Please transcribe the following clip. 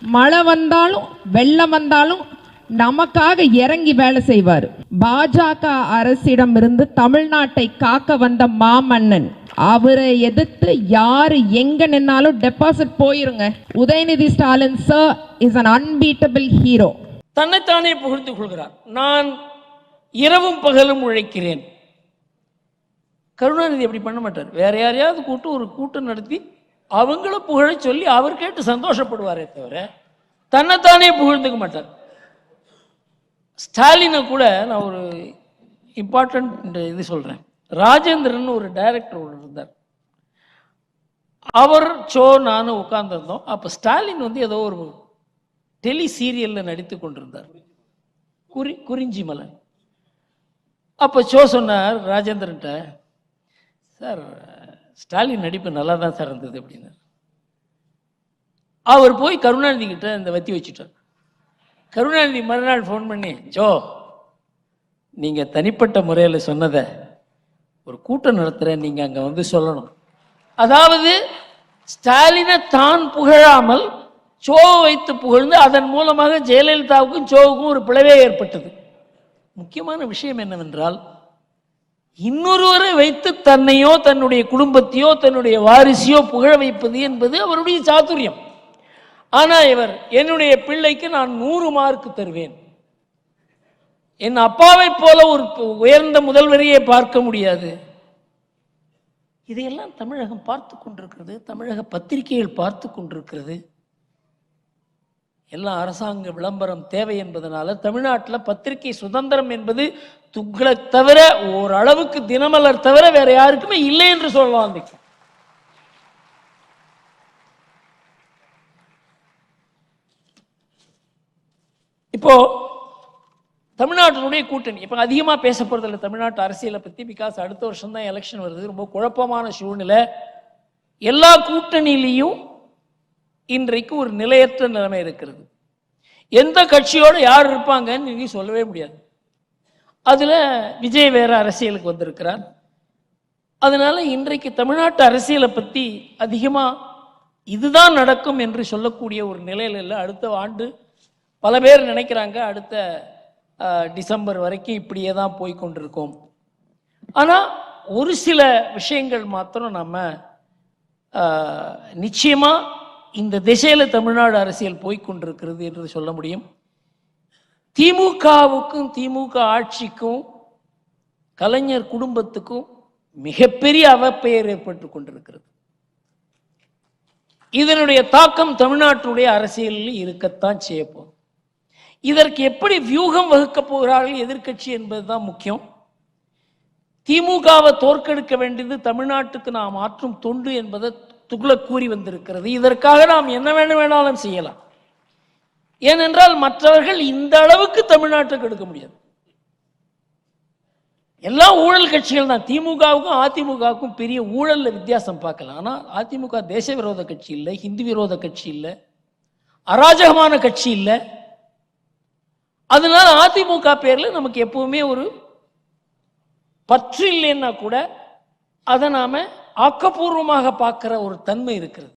மழை வந்தாலும் வெள்ளம் வந்தாலும் நமக்காக இறங்கி வேலை செய்வார். பாஜக அரசிடம் இருந்து தமிழ்நாட்டை காக்க வந்த மாமன்னன் அவரை எதிர்த்து யாரு எங்க நின்னாலும் டெபாசிட் போயிருங்க. Udhayanidhi Stalin sir is an unbeatable hero தன்னைத்தானே புகழ்ந்து கொள்கிறார். நான் இரவும் பகலும் உழைக்கிறேன். கருணாநிதி அப்படி பண்ண மாட்டார். வேற யாரையாவது கூட்டு ஒரு கூட்டம் நடத்தி அவங்கள புகழ சொல்லி அவர் கேட்டு சந்தோஷப்படுவாரே தவிர தன்னைத்தானே புகழ்ந்துக்க மாட்டார். ஸ்டாலினை கூட நான் ஒரு இம்பார்ட்டன்ட் இது சொல்கிறேன் ராஜேந்திரன் ஒரு டைரக்டர் ஒன்று இருந்தார். அவர் சோ நானும் உட்கார்ந்துருந்தோம். அப்போ ஸ்டாலின் வந்து ஏதோ ஒரு டெலி சீரியலில் நடித்து கொண்டிருந்தார். குறி குறிஞ்சி மலன். அப்போ சோ சொன்னார் ராஜேந்திரன்ட்ட சார் ஸ்டாலின் நடிப்பு நல்லா தான் சார் இருந்தது அப்படின்னார். அவர் போய் கருணாநிதி கிட்ட இந்த வத்தி வச்சுட்டார். கருணாநிதி மறுநாள் ஃபோன் பண்ணி ஜோ நீங்கள் தனிப்பட்ட முறையில் சொன்னதை ஒரு கூட்டம் நடத்துகிறேன் நீங்கள் அங்கே வந்து சொல்லணும். அதாவது ஸ்டாலினை தான் புகழாமல் சோவை வைத்து புகழ்ந்து அதன் மூலமாக ஜெயலலிதாவுக்கும் சோவுக்கும் ஒரு பிளவே ஏற்பட்டது. முக்கியமான விஷயம் என்னவென்றால் இன்னொருவரை வைத்து தன்னையோ தன்னுடைய குடும்பத்தையோ தன்னுடைய வாரிசையோ புகழ வைப்பது என்பது அவருடைய சாதுரியம். ஆனா இவர் என்னுடைய பிள்ளைக்கு நான் நூறு மார்க் தருவேன். என் அப்பாவைப் போல ஒரு உயர்ந்த முதல்வரையே பார்க்க முடியாது. இதையெல்லாம் தமிழகம் பார்த்து கொண்டிருக்கிறது தமிழக பத்திரிகைகள் பார்த்து கொண்டிருக்கிறது. எல்லாம் அரசாங்க விளம்பரம் தேவை என்பதனால தமிழ்நாட்டில் பத்திரிகை சுதந்திரம் என்பது துக்ளக் தவிர ஓரளவுக்கு தினமலர் தவிர வேற யாருக்குமே இல்லை என்று சொல்லலாம் அன்னைக்கு. இப்போ தமிழ்நாட்டினுடைய கூட்டணி இப்போ அதிகமாக பேச போகிறதில்ல தமிழ்நாட்டு அரசியலை பற்றி பிகாஸ் அடுத்த வருஷம் தான் எலெக்ஷன் வருது ரொம்ப குழப்பமான சூழ்நிலை. எல்லா கூட்டணியிலையும் இன்றைக்கு ஒரு நிலையற்ற நிலைமை இருக்கிறது. எந்த கட்சியோட யார் இருப்பாங்கன்னு நீங்கள் சொல்லவே முடியாது. அதில் விஜய் வேற அரசியலுக்கு வந்திருக்கிறார். அதனால் இன்றைக்கு தமிழ்நாட்டு அரசியலை பற்றி அதிகமாக இதுதான் நடக்கும் என்று சொல்லக்கூடிய ஒரு நிலையில் இல்லை அடுத்த ஆண்டு பல பேர் நினைக்கிறாங்க அடுத்த டிசம்பர் வரைக்கும் இப்படியே தான் போய் கொண்டிருக்கோம். ஆனால் ஒரு சில விஷயங்கள் மாத்திரம் நம்ம நிச்சயமாக இந்த திசையில தமிழ்நாடு அரசியல் போய்கொண்டிருக்கிறது என்று சொல்ல முடியும். திமுகவுக்கும் திமுக ஆட்சிக்கும் கலைஞர் குடும்பத்துக்கும் மிகப்பெரிய அவப்பெயர் ஏற்பட்டு கொண்டிருக்கிறது. இதனுடைய தாக்கம் தமிழ்நாட்டுடைய அரசியலில் இருக்கத்தான் செய்யப்போம் இதற்கு எப்படி வியூகம் வகுக்கப் போகிறார்கள் எதிர்க்கட்சி என்பதுதான் முக்கியம். திமுகவை தோற்கெடுக்க வேண்டியது தமிழ்நாட்டுக்கு நாம் ஆற்றும் தொண்டு என்பதை துக்ளக் கூறி வந்திருக்கிறது. இதற்காக நாம் என்ன வேண்டும் வேணாலும் செய்யலாம். ஏனென்றால் மற்றவர்கள் இந்த அளவுக்கு தமிழ்நாட்டுக்கு எடுக்க முடியாது. எல்லா ஊழல் கட்சிகள் தான். திமுகவுக்கும் அதிமுகவுக்கும் பெரிய ஊழல்ல வித்தியாசம் பார்க்கலாம். ஆனால் அதிமுக தேச விரோத கட்சி இல்லை ஹிந்து விரோத கட்சி இல்லை அராஜகமான கட்சி இல்லை. அதனால அதிமுக பேரில் நமக்கு எப்பவுமே ஒரு பற்று இல்லைன்னா கூட அதை நாம ஆக்கப்பூர்வமாக பார்க்கிற ஒரு தன்மை இருக்கிறது.